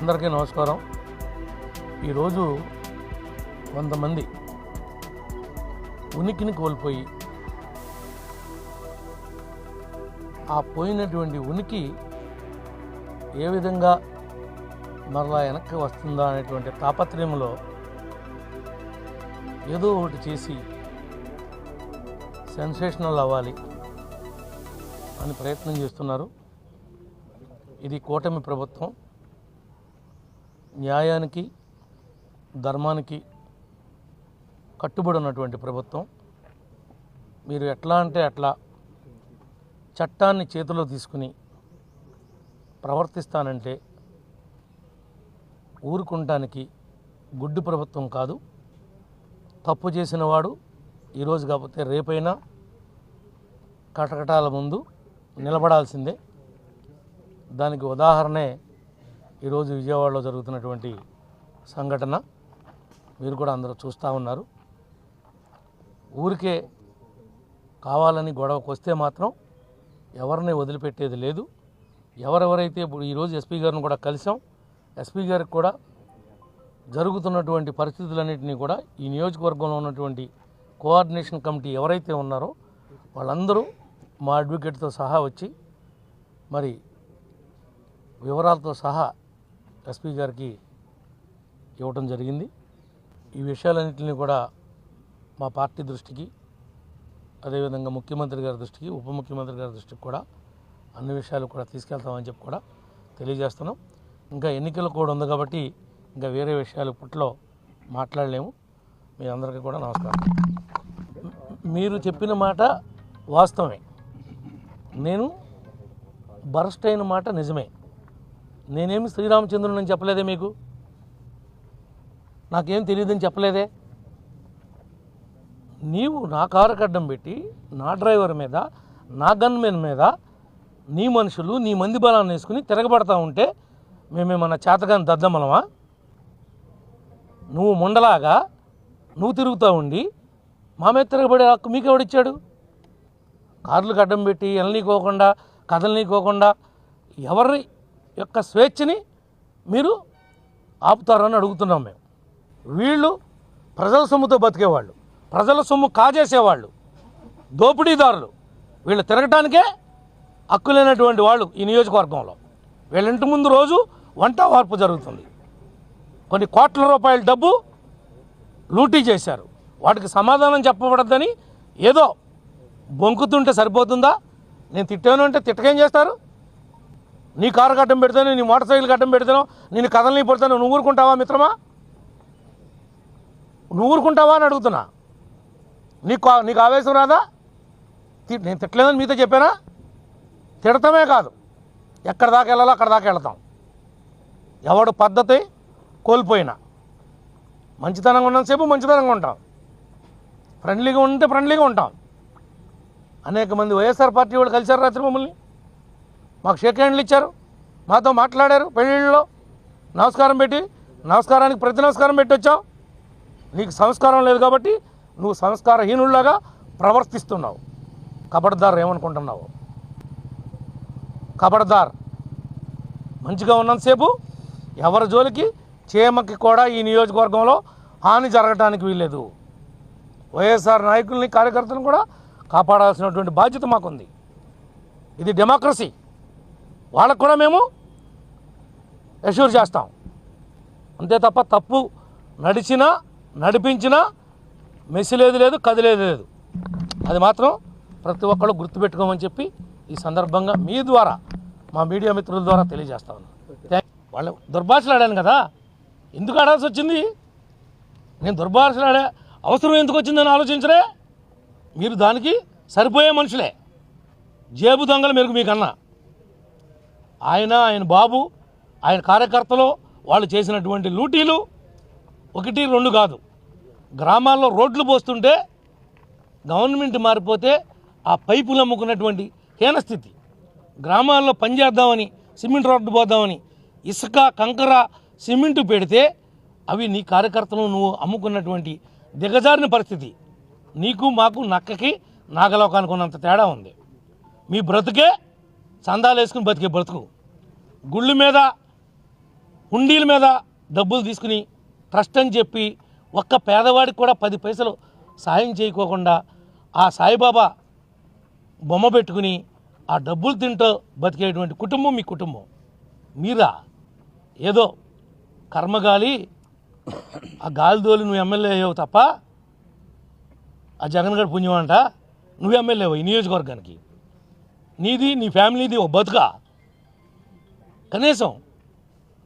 అందరికీ నమస్కారం. ఈరోజు కొంతమంది ఉనికిని కోల్పోయి ఆ పోయినటువంటి ఉనికి ఏ విధంగా మరలా వెనక్కి వస్తుందా అనేటువంటి తాపత్రయంలో ఏదో ఒకటి చేసి సెన్సేషనల్ అవ్వాలి అని ప్రయత్నం చేస్తున్నారు. ఇది కూటమి ప్రభుత్వం. న్యాయానికి ధర్మానికి కట్టుబడి ఉన్నటువంటి ప్రభుత్వం. మీరు ఎట్లా అంటే అట్లా చట్టాన్ని చేతిలో తీసుకుని ప్రవర్తిస్తానంటే ఊరుకుంటానికి గుడ్డు ప్రభుత్వం కాదు. తప్పు చేసిన వాడు ఈరోజు కాకపోతే రేపైనా కటకటాల ముందు నిలబడాల్సిందే. దానికి ఉదాహరణే ఈరోజు విజయవాడలో జరుగుతున్నటువంటి సంఘటన. మీరు కూడా అందరూ చూస్తూ ఉన్నారు. ఊరికే కావాలని గొడవకు వస్తే మాత్రం ఎవరిని వదిలిపెట్టేది లేదు. ఎవరెవరైతే ఇప్పుడు ఈరోజు ఎస్పీ గారిని కూడా కలిసాం. ఎస్పీ గారికి కూడా జరుగుతున్నటువంటి పరిస్థితులన్నింటినీ కూడా ఈ నియోజకవర్గంలో ఉన్నటువంటి కోఆర్డినేషన్ కమిటీ ఎవరైతే ఉన్నారో వాళ్ళందరూ మా అడ్వకేట్తో సహా వచ్చి మరి వివరాలతో సహా ఎస్పీ గారికి ఇవ్వటం జరిగింది. ఈ విషయాలన్నింటినీ కూడా మా పార్టీ దృష్టికి అదేవిధంగా ముఖ్యమంత్రి గారి దృష్టికి ఉప ముఖ్యమంత్రి గారి దృష్టికి కూడా అన్ని విషయాలు కూడా తీసుకెళ్తామని చెప్పి కూడా తెలియజేస్తున్నాం. ఇంకా ఎన్నికలు కూడా ఉంది కాబట్టి ఇంకా వేరే విషయాలు ఇప్పట్లో మాట్లాడలేము. మీ అందరికీ కూడా నమస్కారం. మీరు చెప్పిన మాట వాస్తవమే. నేను బరస్ట్ అయిన మాట నిజమే. నేనేమి శ్రీరామచంద్రుని చెప్పలేదే మీకు? నాకేం తెలియదని చెప్పలేదే? నీవు నా కారు అడ్డం పెట్టి నా డ్రైవర్ మీద నా గన్మెన్ మీద నీ మనుషులు నీ మంది బలాన్ని వేసుకుని తిరగబడతా ఉంటే మేమేమన్నా చేతగాని దద్దమలమా? నువ్వు ముండలాగా నువ్వు తిరుగుతూ ఉండి మా మీద తిరగబడే హక్కు మీకు ఎవడిచ్చాడు కార్లకు అడ్డం పెట్టి ఎననీకోకుండా కదలనీకోకుండా ఎవరి యొక్క స్వేచ్ఛని మీరు ఆపుతారని అడుగుతున్నాం మేము. వీళ్ళు ప్రజల సొమ్ముతో బతికేవాళ్ళు. ప్రజల సొమ్ము కాజేసేవాళ్ళు దోపిడీదారులు. వీళ్ళు తిరగటానికే హక్కు లేనటువంటి వాళ్ళు ఈ నియోజకవర్గంలో. వీళ్ళ ఇంటి ముందు రోజు వంట వార్పు జరుగుతుంది. కొన్ని కోట్ల రూపాయల డబ్బు లూటీ చేశారు. వాటికి సమాధానం చెప్పబడద్దని ఏదో బొంకుతుంటే సరిపోతుందా? నేను తిట్టాను అంటే తిట్టకేం చేస్తారు? నీ కారు గడ్డం పెడతాను నీ మోటార్ సైకిల్ గడ్డం పెడతాను నేను కథలని పడతాను నువ్వు ఊరుకుంటావా మిత్రమా? నువ్వు ఊరుకుంటావా అని అడుగుతున్నా. నీకు నీకు ఆవేశం రాదా? నేను తిట్టలేదని మీతో చెప్పానా? తిడతామే కాదు. ఎక్కడ దాకా వెళ్ళాలో అక్కడ దాకా వెళ్తాం. ఎవడు పద్ధతి కోల్పోయినా. మంచితనంగా ఉన్నంతసేపు మంచితనంగా ఉంటాం. ఫ్రెండ్లీగా ఉంటే ఫ్రెండ్లీగా ఉంటాం. అనేక మంది వైఎస్ఆర్ పార్టీ వాళ్ళు కలిశారు రాత్రి మమ్మల్ని. మాకు షేక్ హ్యాండ్లు ఇచ్చారు. మాతో మాట్లాడారు పెళ్ళిళ్ళలో నమస్కారం పెట్టి నమస్కారానికి ప్రతి నమస్కారం పెట్టి వచ్చాం. నీకు సంస్కారం లేదు కాబట్టి నువ్వు సంస్కారహీనుల్లాగా ప్రవర్తిస్తున్నావు. కబడ్దార్ ఏమనుకుంటున్నావు? కబడ్దార్ మంచిగా ఉన్నంతసేపు ఎవరి జోలికి చీమకి కూడా ఈ నియోజకవర్గంలో హాని జరగటానికి వీల్లేదు. వైఎస్ఆర్ నాయకుల్ని కార్యకర్తలను కూడా కాపాడాల్సినటువంటి బాధ్యత మాకుంది. ఇది డెమోక్రసీ. వాళ్ళకు కూడా మేము అష్యూర్ చేస్తాం. అంతే తప్ప తప్పు నడిచినా నడిపించినా మెసిలేదు లేదు కదిలేదు లేదు. అది మాత్రం ప్రతి ఒక్కళ్ళు గుర్తుపెట్టుకోమని చెప్పి ఈ సందర్భంగా మీ ద్వారా మా మీడియా మిత్రుల ద్వారా తెలియజేస్తా ఉన్నాను. వాళ్ళు దుర్భాషలు ఆడాను కదా ఎందుకు ఆడాల్సి వచ్చింది? నేను దుర్భాషలు ఆడే అవసరం ఎందుకు వచ్చిందని ఆలోచించరే? మీరు దానికి సరిపోయే మనుషులే. జేబు దొంగలు మెరుగు మీకన్నా. ఆయన ఆయన బాబు ఆయన కార్యకర్తలు వాళ్ళు చేసినటువంటి లూటీలు ఒకటి రెండు కాదు. గ్రామాల్లో రోడ్లు పోస్తుంటే గవర్నమెంట్ మారిపోతే ఆ పైపులు అమ్ముకున్నటువంటి హీనస్థితి గ్రామాల్లో పనిచేద్దామని సిమెంట్ రోడ్డు పోద్దామని ఇసుక కంకర సిమెంటు పెడితే అవి నీ కార్యకర్తలు నువ్వు అమ్ముకున్నటువంటి దిగజారిన పరిస్థితి. నీకు మాకు నక్కకి నాగలోకానికి ఉన్నంత తేడా ఉంది. మీ బ్రతుకే చందాలు వేసుకుని బతికే బ్రతుకు. గుళ్ళు మీద హుండీల మీద డబ్బులు తీసుకుని ట్రస్ట్ అని చెప్పి ఒక్క పేదవాడికి కూడా పది పైసలు సాయం చేయకోకుండా ఆ సాయిబాబా బొమ్మ పెట్టుకుని ఆ డబ్బులు తింటూ బతికేటువంటి కుటుంబం మీ కుటుంబం. మీరా? ఏదో కర్మగాలి ఆ గాలి దోలి నువ్వు ఎమ్మెల్యే అయ్యావు తప్ప ఆ జగన్ గారి పుణ్యం అంట నువ్వు ఎమ్మెల్యే ఈ నియోజకవర్గానికి. నీది నీ ఫ్యామిలీది ఒక బతుక? కనీసం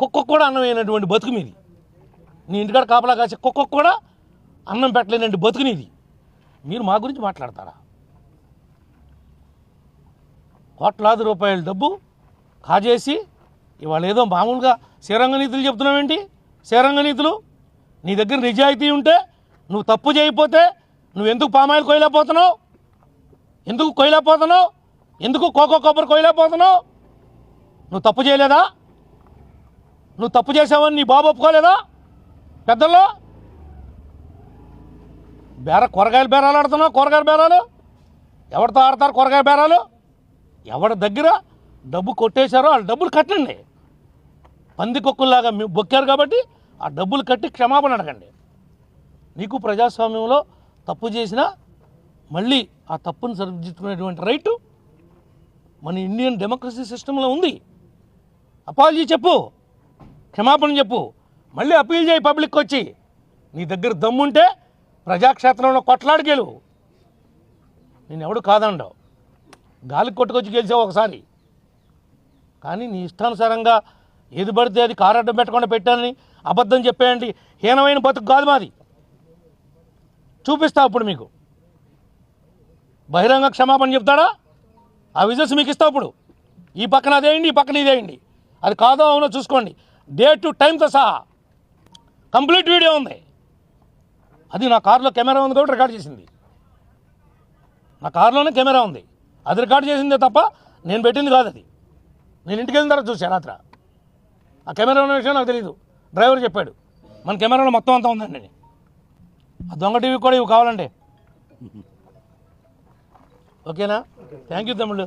కుక్కకు కూడా అన్నం అయినటువంటి బతుకు మీది. నీ ఇంటికాడ కాపలా కాసే కుక్కకు కూడా అన్నం పెట్టలేనండి బతుకునేది. మీరు మా గురించి మాట్లాడతారా? కోట్లాది రూపాయల డబ్బు కాజేసి ఇవాళ ఏదో మామూలుగా శ్రీరంగ నీతులు చెప్తున్నావేంటి? శ్రీరంగ నీతులు? నీ దగ్గర నిజాయితీ ఉంటే నువ్వు తప్పు చేయకపోతే నువ్వు ఎందుకు పామాయిల్ కొయ్యలేకపోతున్నావు? ఎందుకు కొయ్యలేకపోతున్నావు? ఎందుకు కోకో కొబ్బరి కొయ్యలేకపోతున్నావు? నువ్వు తప్పు చేయలేదా? నువ్వు తప్పు చేసావని నీ బాబు ఒప్పుకోలేదా? పెద్దలు? బేర కూరగాయలు బేరాలు ఆడుతున్నావు? కూరగాయల బేరాలు? ఎవరితో ఆడతారు కూరగాయ బేరాలు? ఎవరి దగ్గర డబ్బు కొట్టేశారో వాళ్ళ డబ్బులు కట్టండి. పందికొక్కుల్లాగా బొక్కారు కాబట్టి ఆ డబ్బులు కట్టి క్షమాపణ అడగండి. నీకు ప్రజాస్వామ్యంలో తప్పు చేసినా మళ్ళీ ఆ తప్పును సరిదిద్దుకునేటువంటి రైటు మన ఇండియన్ డెమోక్రసీ సిస్టంలో ఉంది. అపాలజీ చెప్పు. క్షమాపణ చెప్పు. మళ్ళీ అప్పీల్ చేయి పబ్లిక్ వచ్చి. నీ దగ్గర దమ్ముంటే ప్రజాక్షేత్రంలో కొట్లాడి గెలువు నేను ఎవడు కాదండవు. గాలికి కొట్టుకొచ్చి గెలిచావు ఒకసారి. కానీ నీ ఇష్టానుసారంగా ఏది పడితే అది కారడ్డం పెట్టకుండా పెట్టానని అబద్ధం చెప్పేయండి. హీనమైన బతుకు కాదు మాది. చూపిస్తా అప్పుడు మీకు. బహిరంగ క్షమాపణ చెప్తాడా? ఆ విజన్స్ మీకు ఇస్తా అప్పుడు ఈ పక్కన అదేయండి ఈ పక్కన ఇదేయండి అది కాదో అవునో చూసుకోండి. డే టు టైంతో సహా. కంప్లీట్ వీడియో ఉంది. అది నా కారులో కెమెరా ఉంది కాబట్టి రికార్డ్ చేసింది. నా కారులోనే కెమెరా ఉంది. అది రికార్డ్ చేసిందే తప్ప నేను పెట్టింది కాదు అది. నేను ఇంటికి వెళ్ళిన తర్వాత చూసా రాత్ర. ఆ కెమెరా ఉన్న విషయం నాకు తెలియదు డ్రైవర్ చెప్పాడు. మన కెమెరాలో మొత్తం అంతా ఉందండి. ఆ దొంగ టీవీ కూడా ఇవి కావాలండి. ఓకేనా? థ్యాంక్ యూ తమ్ముళ్ళు.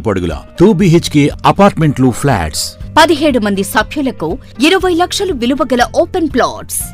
అడుగుల టూ బిహెచ్కే అపార్ట్మెంట్లు ఫ్లాట్స్. పదిహేడు మంది సభ్యులకు ఇరవై లక్షలు విలువ గల ఓపెన్ ప్లాట్స్.